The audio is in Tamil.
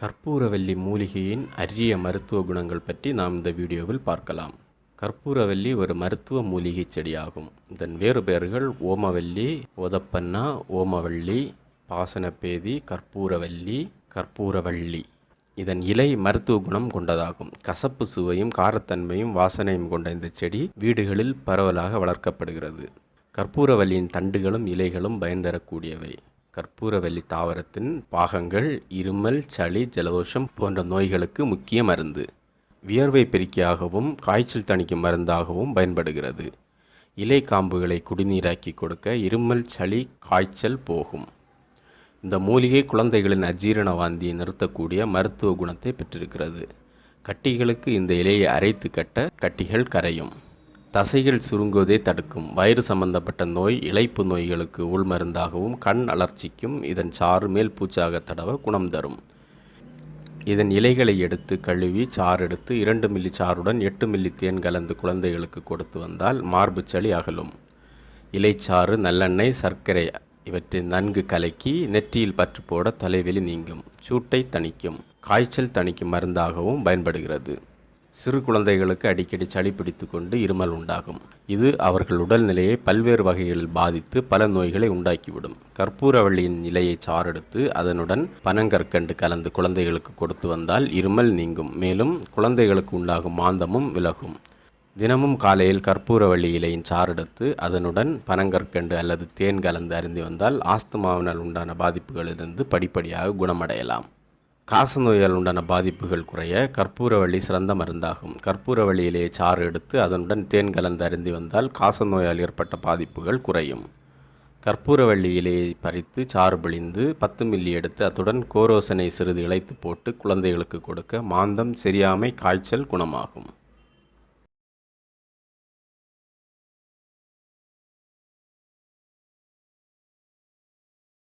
கற்பூரவல்லி மூலிகையின் அரிய மருத்துவ குணங்கள் பற்றி நாம் இந்த வீடியோவில் பார்க்கலாம். கற்பூரவல்லி ஒரு மருத்துவ மூலிகை செடியாகும். இதன் வேறு பெயர்கள் ஓமவல்லி ஓதப்பன்னா ஓமவள்ளி பாசனப்பேதி கற்பூரவல்லி கற்பூரவள்ளி. இதன் இலை மருத்துவ குணம் கொண்டதாகும். கசப்பு சுவையும் காரத்தன்மையும் வாசனையும் கொண்ட இந்த செடி வீடுகளில் பரவலாக வளர்க்கப்படுகிறது. கற்பூரவல்லியின் தண்டுகளும் இலைகளும் பயன் தரக்கூடியவை. கற்பூரவல்லி தாவரத்தின் பாகங்கள் இருமல் சளி ஜலதோஷம் போன்ற நோய்களுக்கு முக்கிய மருந்து. வியர்வை பெருக்கியாகவும் காய்ச்சல் தணிக்கும் மருந்தாகவும் பயன்படுகிறது. இலை காம்புகளை குடிநீராக்கி கொடுக்க இருமல் சளி காய்ச்சல் போகும். இந்த மூலிகை குழந்தைகளின் அஜீரண வாந்தியை நிறுத்தக்கூடிய மருத்துவ குணத்தை பெற்றிருக்கிறது. கட்டிகளுக்கு இந்த இலையை அரைத்து கட்ட கட்டிகள் கரையும். தசைகள் சுருங்குவதை தடுக்கும். வயிறு சம்பந்தப்பட்ட நோய் இழைப்பு நோய்களுக்கு உள்மருந்தாகவும் கண் அலர்ச்சிக்கும் இதன் சாறு மேல் பூச்சாக தடவ குணம் தரும். இதன் இலைகளை எடுத்து கழுவி சாறு எடுத்து இரண்டு மில்லி சாறுடன் எட்டு மில்லி தேன் கலந்து குழந்தைகளுக்கு கொடுத்து வந்தால் மார்பு சளி அகலும். இலைச்சாறு நல்லெண்ணெய் சர்க்கரை இவற்றை நன்கு கலக்கி நெற்றியில் பற்று போட தலைவெளி நீங்கும். சூட்டை தணிக்கும். காய்ச்சல் தணிக்கும் மருந்தாகவும் பயன்படுகிறது. சிறு குழந்தைகளுக்கு அடிக்கடி சளி பிடித்து கொண்டு இருமல் உண்டாகும். இது அவர்கள் உடல்நிலையை பல்வேறு வகைகளில் பாதித்து பல நோய்களை உண்டாக்கிவிடும். கற்பூரவள்ளியின் இலையை சாரெடுத்து அதனுடன் பனங்கற்கண்டு கலந்து குழந்தைகளுக்கு கொடுத்து வந்தால் இருமல் நீங்கும். மேலும் குழந்தைகளுக்கு உண்டாகும் மாந்தமும் விலகும். தினமும் காலையில் கற்பூரவள்ளி இலையின் சாரெடுத்து அதனுடன் பனங்கற்கண்டு அல்லது தேன் கலந்து அருந்தி வந்தால் ஆஸ்துமாவினால் உண்டான பாதிப்புகளிலிருந்து படிப்படியாக குணமடையலாம். காசநோயால் உண்டான பாதிப்புகள் குறைய கற்பூரவள்ளி சிறந்த மருந்தாகும். கற்பூரவள்ளியிலே சாறு எடுத்து அதனுடன் தேன் கலந்து அருந்தி வந்தால் காசநோயால் ஏற்பட்ட பாதிப்புகள் குறையும். கற்பூரவள்ளியிலே பறித்து சாறு பிழிந்து பத்து மில்லி எடுத்து அத்துடன் கோரோசனை சிறிது இழைத்து போட்டு குழந்தைகளுக்கு கொடுக்க மாந்தம் சரியாமை காய்ச்சல் குணமாகும்.